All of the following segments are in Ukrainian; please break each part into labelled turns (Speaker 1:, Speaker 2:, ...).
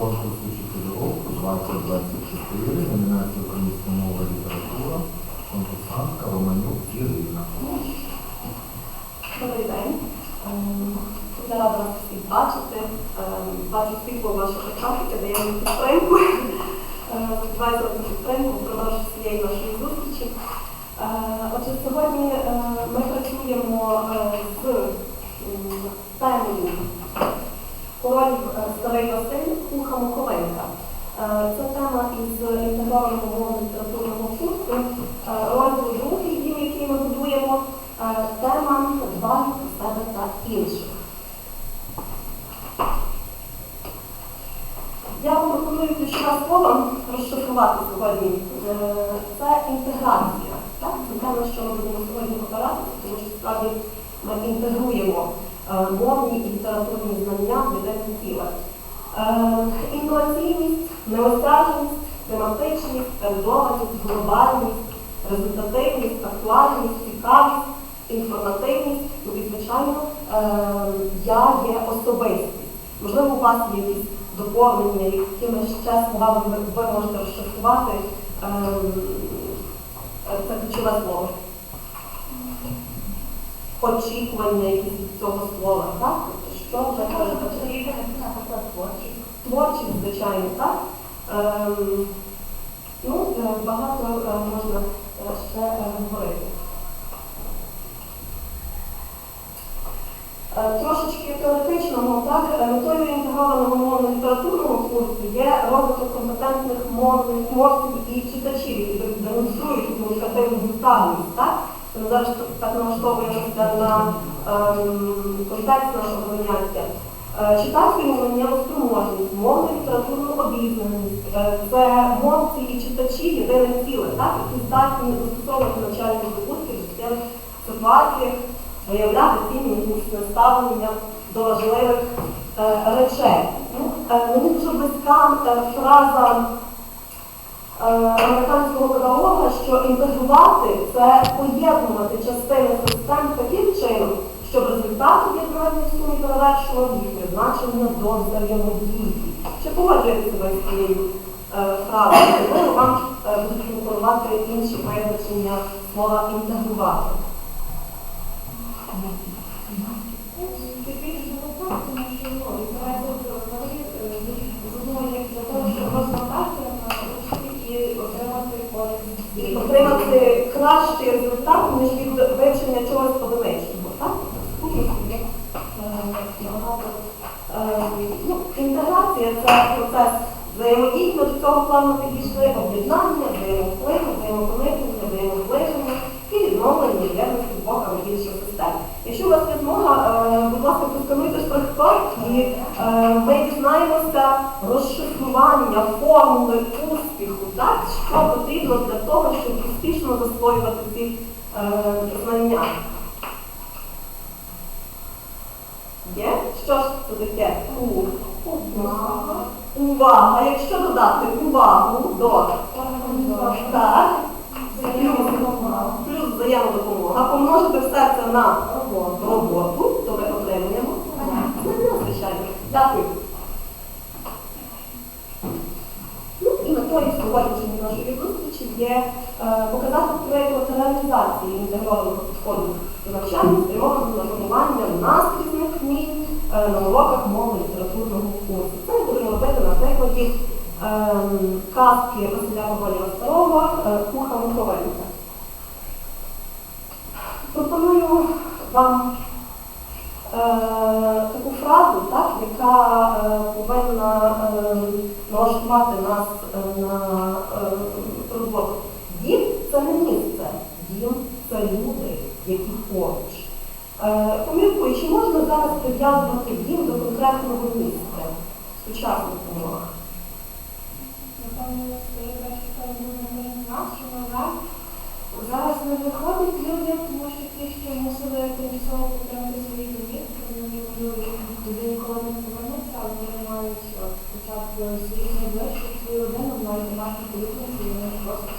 Speaker 1: конкурс учителів року 2024, номінація українська мова література, конкурсантка Романюк Ірина.
Speaker 2: Добрий день. Ем, Я вас всіх бачити. Ем, Бачу світло в ваших очах, яке дає мені підтримку. Сподіваюся на підтримку впродовж цієї нашої зустрічі. Отже, сьогодні ми працюємо е, з темою королів е, Старий Василь Куха Миколенка. Е, Це тема із інтегрованого мовно літературного курсу. Е, Розділ другий, дім, який ми будуємо, тема «Дбаю про себе та інших. Я вам пропоную ключове слово розшифрувати сьогодні. Це інтеграція. Так? Це те, на що ми будемо сьогодні опиратися, тому що справді ми інтегруємо мовні і літературні знання в єдине ціле. Е, Інноваційність, неосяжність, тематичність, трендованість, глобальність, результативність, актуальність, цікавість, інформативність, ну і, звичайно, е, я є особистість. Можливо, у вас є якісь доповнення, якими ще словами ви, можете розшифрувати е, е, це ключове слово. Очікування від цього слова, так? Тобто, що вже передбачає? Творчість, звичайно, так? Ем, ну, е, багато е, можна е, ще говорити. Трошечки теоретичного, так, метою інтегрованого мовно-літературного курсу є розвиток компетентних мовних мовців і читачів, які демонструють комунікативну густарність, так? Зараз так налаштовуємося на ем, контекст нашого заняття. Е, Читацьку мовленнєву спроможність, мовну літературну обізнаність, е, це мовці і читачі єдине ціле, так, які здатні застосовувати навчальні здобутки в життєвих ситуаціях, виявляти цінність ставлення до важливих е, речей. Ну, мені дуже близька фраза американського педагога, що інтегрувати це поєднувати частини систем таким чином, щоб результат об'єднання сумі перевершував їх призначення до взаємодії. Чи погоджуєтеся ви з цією е, фразою? Можливо, вам е, будуть пропонувати інші визначення слова інтегрувати. І отримати кращий результат, ніж від вивчення чогось одиничного. Так? Ну, Інтеграція це процес взаємодії, ми до цього плану підійшли, об'єднання, взаємовпливу, взаємопоникнення, взаємозближення і відновлення єдності Бога в більших систем. Якщо у вас є змога, е, будь ласка, проскануйте штрих-код і е, ми дізнаємося розшифрування формули успіху, так? що потрібно для того, щоб успішно засвоювати ці е, знання. Є? Що ж це таке? Увага. Увага. Якщо додати увагу до так, плюс взаємодопомога, помножити все це на роботу, то ми отримуємо. Знання, звичайно. Дякую. Ну, і метою сьогоднішньої нашої зустрічі є е, показати приклад реалізації інтегрованого підходу до навчання, спрямованого на формування наскрізних вмінь е, на уроках мови літературного курсу. Це ми будемо робити на прикладі ем, казки Василя Павлова Старого е, Куха Миховенка. Пропоную вам е, таку фразу, так, яка е, повинна е, налаштувати нас е, на е, роботу. Дім це не місце, дім це люди, які поруч. Е, Поміркуй, чи можна зараз прив'язувати дім до конкретного місця в сучасних умовах?
Speaker 3: Зараз не виходить людям, тому що ті, що мусили тимчасово покинути свої домівки, вони можливо туди ніколи не повернуться, але вони мають от, хоча б свої найближчі, свою родину, мають домашні політики, і вони просто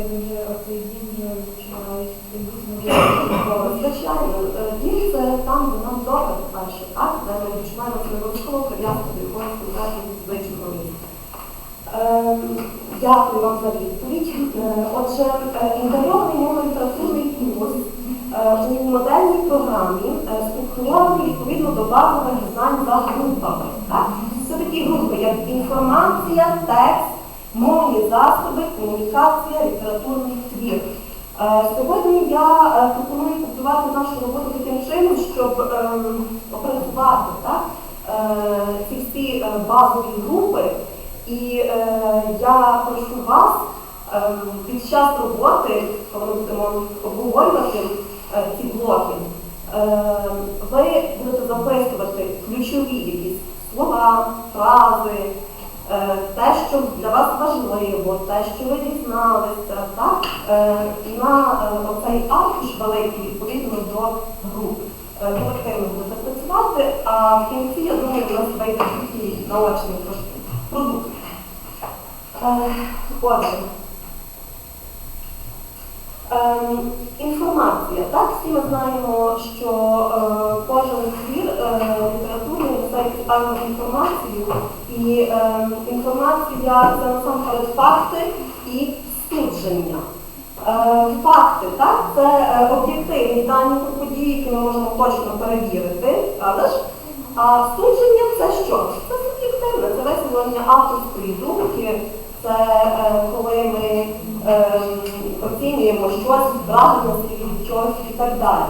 Speaker 3: як вже оцей дім вже відчувають дійсно
Speaker 2: Звичайно, е, дім це там, де нам добре, по-перше, так, де ми відчуваємо себе обов'язково прив'язку до якогось конкретного звичного Ем, Дякую вам за відповідь. Е, Отже, е, інтегрований мовно-літературний курс е, у модельній програмі е, структурований відповідно до базових знань за групами. Це такі групи, як інформація, текст, мовні засоби, комунікація, літературний твір. Е, Сьогодні я пропоную побудувати нашу роботу таким чином, щоб ем, опрацювати ці всі базові групи. І я прошу вас під час роботи, коли ми будемо обговорювати е, ці блоки, ем, ви будете записувати ключові якісь слова, фрази, е, те, що для вас важливо, те, що ви дізналися, так, е, на оцей аркуш великий відповідно до груп. Колективно будете працювати, а в кінці, я думаю, у нас вийде такий наочний продукт. Отже, ем, інформація. Так, всі ми знаємо, що е, кожен твір е, літературний несе певну інформацію, і ем, інформація це насамперед факти і судження. Е, Факти, так, це е, об'єктивні дані про події, які ми можемо точно перевірити, правда ж? А судження це що? Це суб'єктивне, це висловлення авторської думки, це е, коли ми е, оцінюємо щось, правильності від чогось і так далі.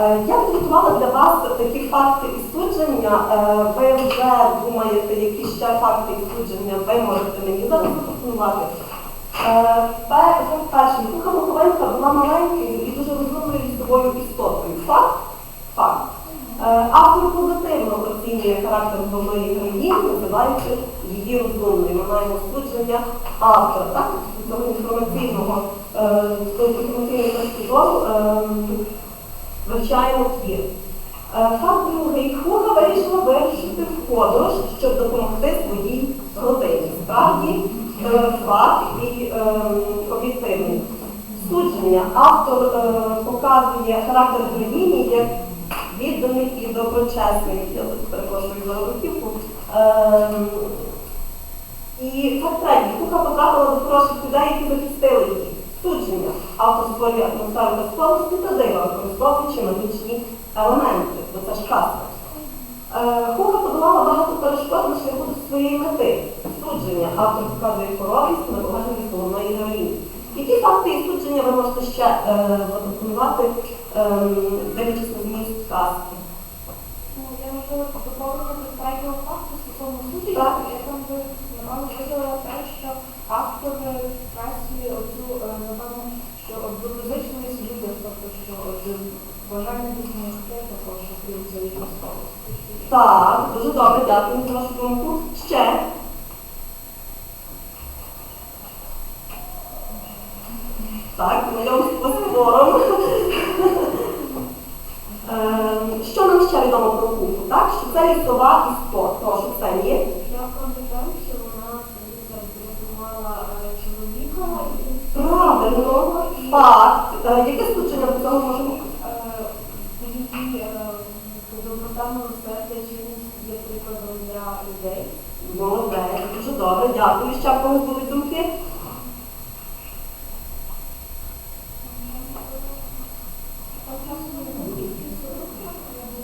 Speaker 2: Е, я підготувала для вас такі факти і судження. Е, ви вже думаєте, які ще факти і судження ви можете мені запропонувати. Е, пе- Перший, Куха Муховенка була маленькою і дуже розумною лісовою істотою. Факт? Факт. Автор позитивно оцінює характер головної героїні, називаючи її розумною. Ми маємо судження автора, так? З цього інформаційного, е, зору ем, вивчаємо твір. Е, Факт другий. Хуга вирішила вирушити в подорож, щоб допомогти своїй родині. Справді, е, факт і об'єктивний. Судження. Автор показує характер героїні як відданий і доброчесний. Я перепрошую за руківку. І третій. Куха потрапила до хороших людей, які захистили її. Судження. Автор створює атмосферу безпомості та дива, використовуючи магічні елементи, бо це ж казка. Е, Хуха подолала багато перешкод на шляху до своєї мети. Судження. Автор показує хоробрість на погані головної героїні. Які факти і судження ви можете ще е, запропонувати, ем, дивлячись на зміст казки?
Speaker 3: Я можливо доповнення до третього факту стосовно суті, я там би е, от доброзичливість тобто військовості.
Speaker 2: Так, дуже добре, дякую за вашу думку. Ще. Так, знайомство з твором. Ем, Що нам ще відомо про кухню? Так, що це лісова істота. Прошу, Ксенії.
Speaker 3: Я пам'ятаю, що вона врятувала чоловіка і
Speaker 2: Правильно, факт. Е, Яке судження до цього може бути?
Speaker 3: е, її е, доброта милосердя чинність є прикладом для людей.
Speaker 2: Молодець, дуже добре, дякую. Ще в когось будуть думки?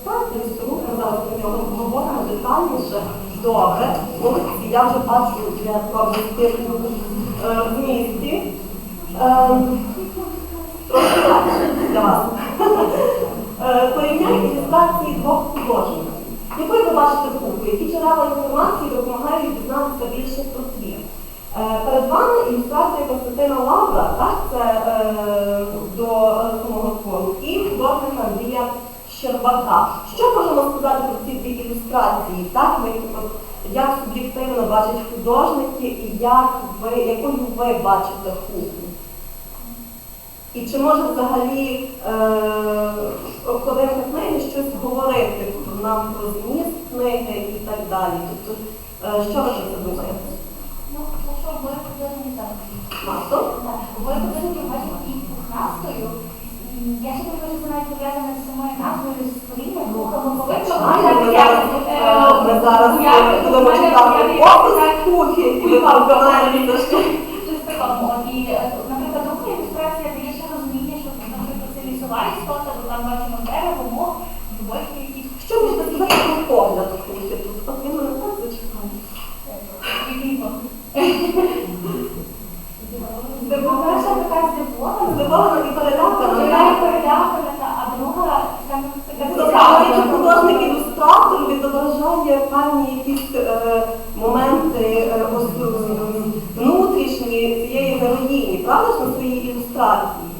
Speaker 2: Так, лісоруб, ми зараз про нього поговоримо детальніше. Добре, я вже бачу для проблески в місті. Ем, Трохи для вас. Е, Порівняння ілюстрації двох художників. Якою ви бачите кухню? Які джерела інформації допомагають дізнатися більше про? Е, Перед вами ілюстрація Константина Лавра, так, це е, до е, самого твору, і художника Андрія Щербака. Що можемо сказати про ці дві ілюстрації? Так, ми, от, як суб'єктивно бачать художники і як ви, якою ви бачите кухню? І чи може взагалі е, книги щось говорити нам про зміст книги і так далі? Тобто, е, що ви це думаєте?
Speaker 4: Ну, якщо обоє поділені так.
Speaker 2: Масо?
Speaker 4: Так, обоє поділені бачать і пухнастою, і Я ще думаю, що це навіть пов'язане з самою назвою з духа, бо
Speaker 2: зараз, будемо читати опис кухні, і ви там знаєте, що
Speaker 4: Щось такому. І, е, наприклад, друга ілюстрація дає ще розуміння, що, наприклад, це лісова істота, бо там бачимо дерево, мох, дубочки якісь.
Speaker 2: Що можна сказати про погляд кухні тут? От він мене так зачекав.
Speaker 4: І літо. Перша така здивована,
Speaker 2: Здивована і перелякана.
Speaker 4: вона перелякана, та, а друга саме така
Speaker 2: Цікаво,
Speaker 4: цікава.
Speaker 2: що художник-ілюстратор відображає певні якісь е, моменти е, внутрішні цієї героїні, правда ж на своїй ілюстрації?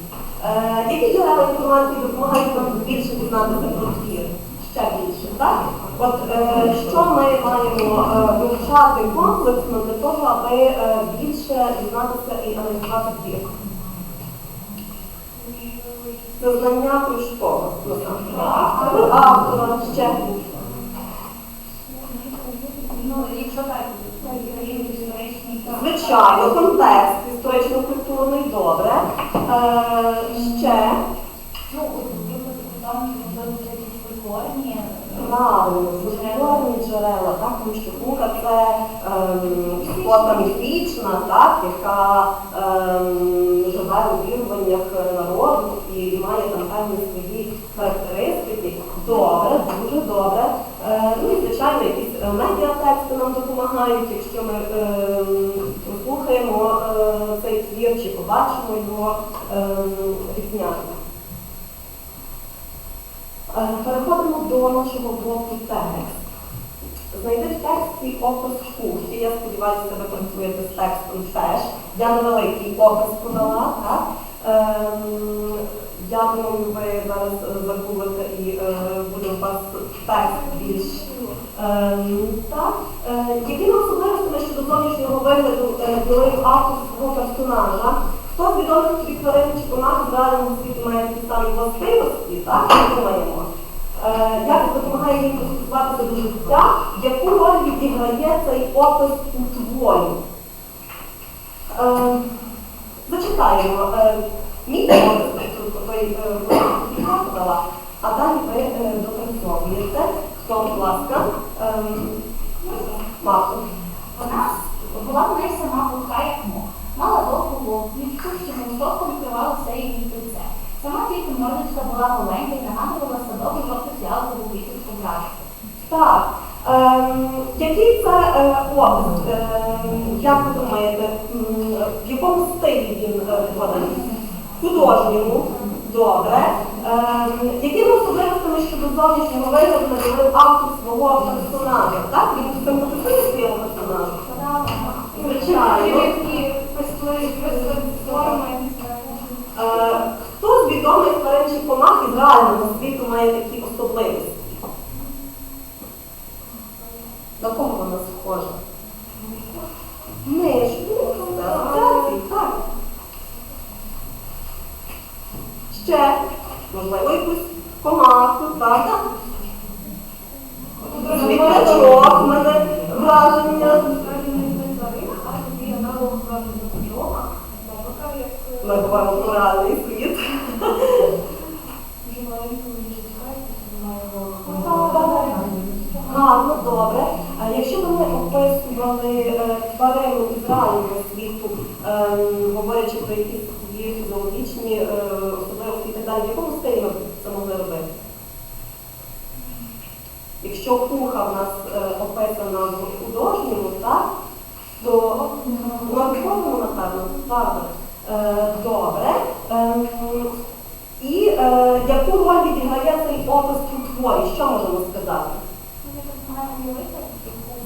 Speaker 2: Е, які джерела інформації допомагають нам більше дізнатися про твір? Ще більше, так? От е, що ми маємо е, вивчати комплексно для того, аби е, більше дізнатися і аналізувати твір? Це знання про школу. автора ще.
Speaker 4: Ну, якщо так, рівень історичний, то...
Speaker 2: Звичайно, контекст історично-культурний, добре. Е, ще
Speaker 4: Ну, фольклорні.
Speaker 2: правильно, фольклорні джерела, так, тому що кука це ем, істота міфічна, так, яка ем, живе у віруваннях народу і має там певні свої характеристики. Добре, дуже добре. Е, ну і звичайно, якісь е, медіатексти нам допомагають, якщо ми ем, послухаємо е, цей твір чи побачимо його ем, відзнятно. Е, Переходимо до нашого блоку текст. Знайди в тексті опис кухні. Я сподіваюся, ви працюєте з текстом теж. Я невеликий опис подала, так? Ем, я думаю, ви зараз загуглите і е, буде у вас текст більш ем, так. Е, якими особливостями щодо зовнішнього вигляду е, ділив автор персонажа? Хто з відомих тобі чи комах в світі має такі самі властивості, так? Ми думаємо. Е, як допомагає їм пристосуватися до життя, яку роль відіграє цей опис у творі? Е, зачитаємо. Е, мій опис той е, я а далі ви е, допрацьовуєте. Хто, будь ласка, ем,
Speaker 4: Вона була в неї сама пухка, як мох. Мала довгу голову, відчувши високо відкривала все її лице. Сама тільки мордочка була голенька і нагадувала садовий жовтий фіалкову квіточку графіку.
Speaker 2: Так. Ем, який це е, опис? Ем, як ви думаєте, в якому стилі він е, поданий? Художньому. Добре. Якими особливостями щодо зовнішнього вигляду наділив автор свого персонажа? Так? Він симпатизує своєму персонажу? Звичайно. Е, хто з відомих тварин чи комах із реального світу має такі особливості? На кого вона схожа? Це асоціації, так. Ще, можливо, якусь комаху, правда? Світлячок, в мене враження. Ми говоримо про реальний світ. Гарно, добре. А якщо б ми описували е, тварину із світу, ем, говорячи про якісь фізіологічні е, особливості і так далі, в якому стилі ми це могли робити? Якщо куха в нас е, описана в художньому, так, то науковому, напевно, правда. Е, добре. Ем, і е, яку роль відіграє цей опис у творі? Що можемо сказати?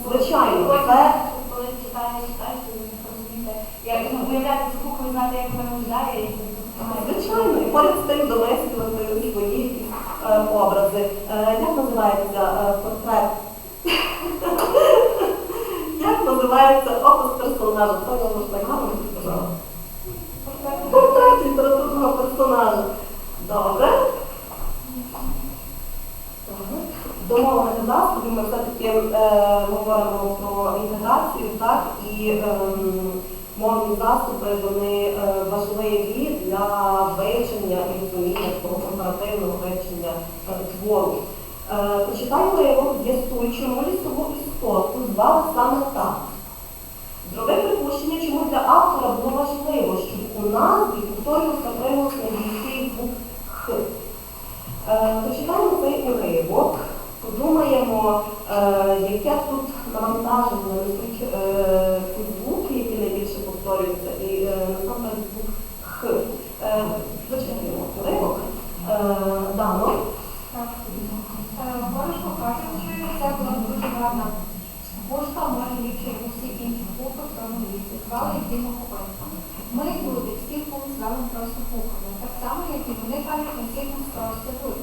Speaker 2: Звичайно, це-
Speaker 4: Коли читаєш, читаєш, розумієте, як ну, уявляти цю кухню, знати, як вона виглядає.
Speaker 2: Звичайно, і поряд з тим домислювати свої е, образи. Е, як називається е, портрет? як називається опис персонажа? Це вже так гарно сказала. Портрет літературного персонажа. Добре. Домовлених засобів ми все-таки е, говоримо про інтеграцію, так, і ем, мовні засоби вони е, важливі для вивчення і розуміння того компаративного вивчення е, твору. Е, Почитай уривок, з'ясуй, чому лісову істоту звали саме так. Зроби припущення, чому для автора було важливо, щоб у назві повторювався приголосний глухий звук Х. Почитаємо цей уривок, подумаємо, яке тут навантаження несуть е, ці звуки, які найбільше повторюються, і е, насамперед звук Х. Е, Зачитаємо уривок. Е, Дано.
Speaker 3: Так. Е, Коротко кажучи, це була дуже гарна пушка, може ліпше як усі інші пухи в тому лісі. Звали їх Діма Копенко. Ми, люди, всіх пух звали просто пухами. Так само, як і вони кажуть, на всіх нас просто люди.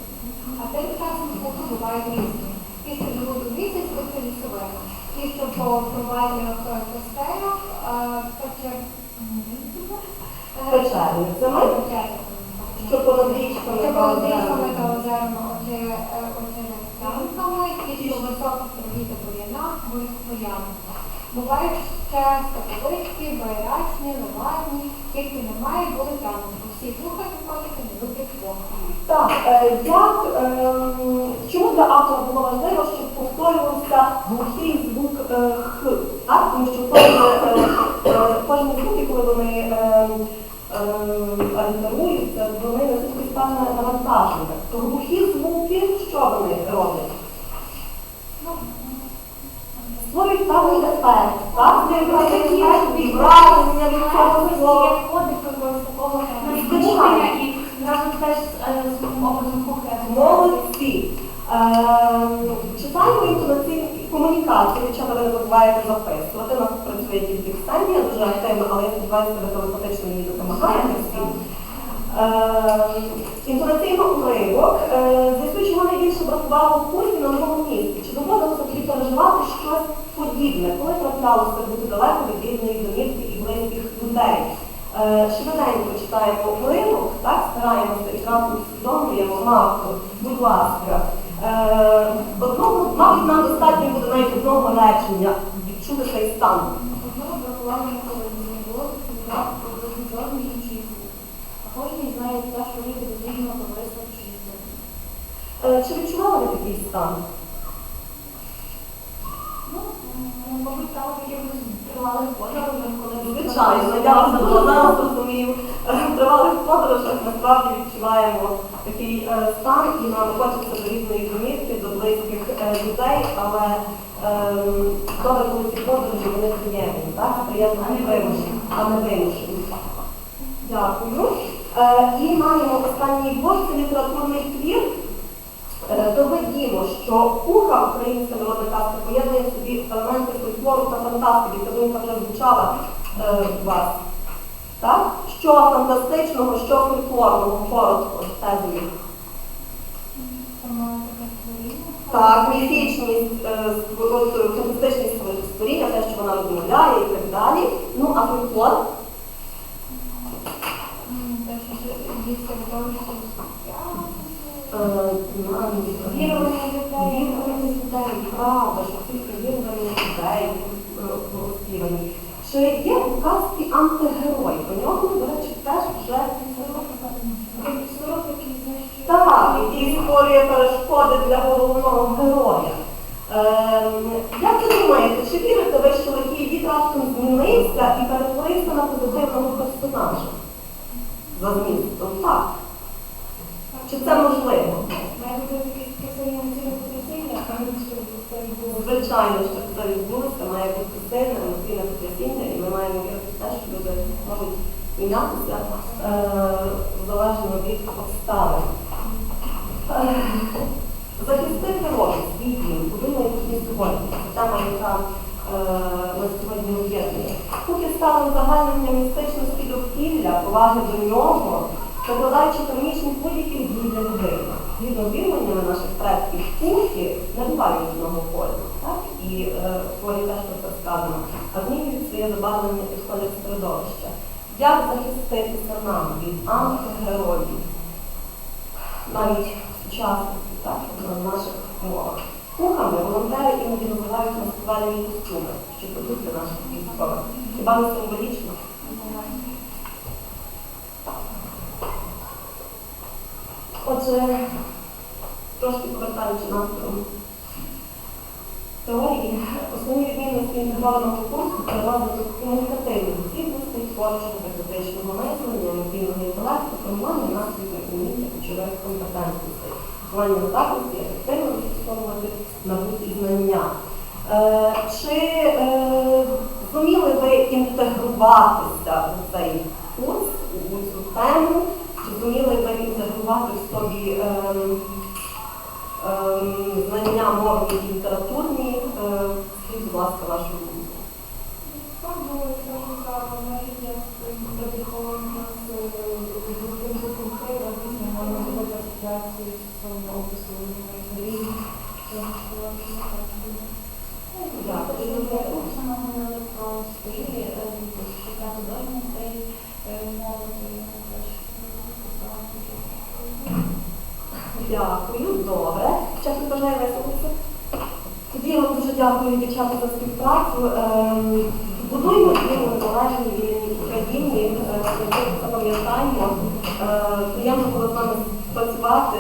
Speaker 3: А тим часом пухи бувають різні. Ті, що живуть у лісі, звикли лісовими. Ті, що по провальних е, костелях, е, хоча
Speaker 2: Печерницями, що понад річками
Speaker 3: Це
Speaker 2: та
Speaker 3: були
Speaker 2: озерами.
Speaker 3: Дійсно та озерами, отже, е, отже, янками, ті, що високі траві та бур'янах, будуть. Бувають ще стаповички, байрачні, левадні, тільки немає, були янки. Всі слухають котики, не люблять Бога.
Speaker 2: Так, е, як, ем, чому для автора було важливо, щоб повторювався глухий звук е, Х? Так? Тому що кожен, е, звук, коли вони ем, вони несуть певне навантаження. То глухі звуки, що вони роблять? Створюють певний ефект, так? Вібрація від цього слова.
Speaker 3: як
Speaker 2: комунікацію, якщо ви не забуваєте записувати. У нас працює тільки Ксенія, дуже активно, але я сподіваюся, ви телепатично їй допомагаєте всім. Інтонаційно уривок. Е, чого найбільше бракувало в курсі на новому місці. Чи доводилося тобі переживати щось подібне, коли траплялося бути далеко від рідної домівки і близьких людей? Е, Швиденько читаємо уривок, так, стараємося і разом усвідомлюємо Марко, будь ласка. Е, Одного, мабуть, нам достатньо буде навіть одного речення відчути цей стан.
Speaker 3: Одного бракувало ніколи не було, жодний інший звук. А кожен знає те, що люди рівного товариства чисто.
Speaker 2: Е, Чи відчували ви такий стан?
Speaker 3: Ну, мабуть, стало якимось тривалих подорожах, коли
Speaker 2: Звичайно, я дуже зараз розумію. Е, В тривалих подорожах насправді відчуваємо такий е, стан, і нам хочеться до рідної домівки, до близьких е, людей, але ем, добре, коли ці подорожі вони приємні, так? Приємно не вимушені, а не вимушені. Дякую. Е, І маємо останній блок, це літературний твір. Е, Доведімо, що куха українська народна поєднує собі елементи фольклору та фантастики. Ця думка вже звучала е, вас. Так? Що фантастичного, що фольклорного, коротко, тезою. Так, міфічність, е, е, фантастичність створіння, те, що вона розмовляє і так далі. Ну, а фольклор
Speaker 3: Те, що
Speaker 2: е,
Speaker 3: людей.
Speaker 2: Вірування людей, правда, що тільки вірування людей е, розпівані. Чи є у казці антигерой? Про нього, до речі, теж вже так, який створює перешкоди для головного героя. Ем, як ви думаєте, чи вірите ви, що лихий від раптом змінився і перетворився на позитивного персонажа? За змістом, так. Чи це можливо? Звичайно, що це відбулося, має бути сильне емоційне потрясіння, і ми маємо вірити в те, що люди можуть мінятися е, залежно від обставин. Е, Захистити свій дім, подумайте і сьогодні. Тема, яка е, нас сьогодні об'єднує. Поки стали загальнення містичності довкілля, поваги до нього, закладаючи кармічні будь-які дії для людини. Згідно з наших предків, кухи не бувають одного кольору, так? І е, в творі теж про це сказано, а змінюють своє забарвлення підходять середовища. Як захиститися нам від антигероїв? навіть в сучасності, так, на наших умовах. кухами волонтери іноді називають маскувальні костюми, щоб продукти наших військових. Хіба не символічно? Отже, трошки повертаючи нас до теорії, основні відмінності інтегрованого курсу це розвиток комунікативних здібностей, творчого та критичного мислення, емоційного інтелекту, формування наслідних уміння ключових компетентностей, виховання здатності ефективно застосовувати набуті знання. Е, чи е, зуміли ви інтегруватися в цей курс, у цю тему? Зуміли інтегрувати в собі ем, ем, знання мовні літературні? Е, Скажіть, будь ласка, вашу думку.
Speaker 3: Так, думаю, трохи так, навіть я продиховую нас другим звуком хейта, різні можна зробити асоціації стосовно опису різних
Speaker 2: Дякую.
Speaker 3: Саме говорили про стилі, така художня стиль мови, то я теж
Speaker 2: Дякую, добре. Чесно бажаю висловитися. Тоді я вам дуже дякую, дівчата, за співпрацю. Ем, Будуємо вільну незалежні вільні Україні, е, запам'ятаємо. Е, Приємно було з вами працювати.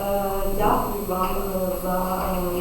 Speaker 2: Е, Дякую вам. Е,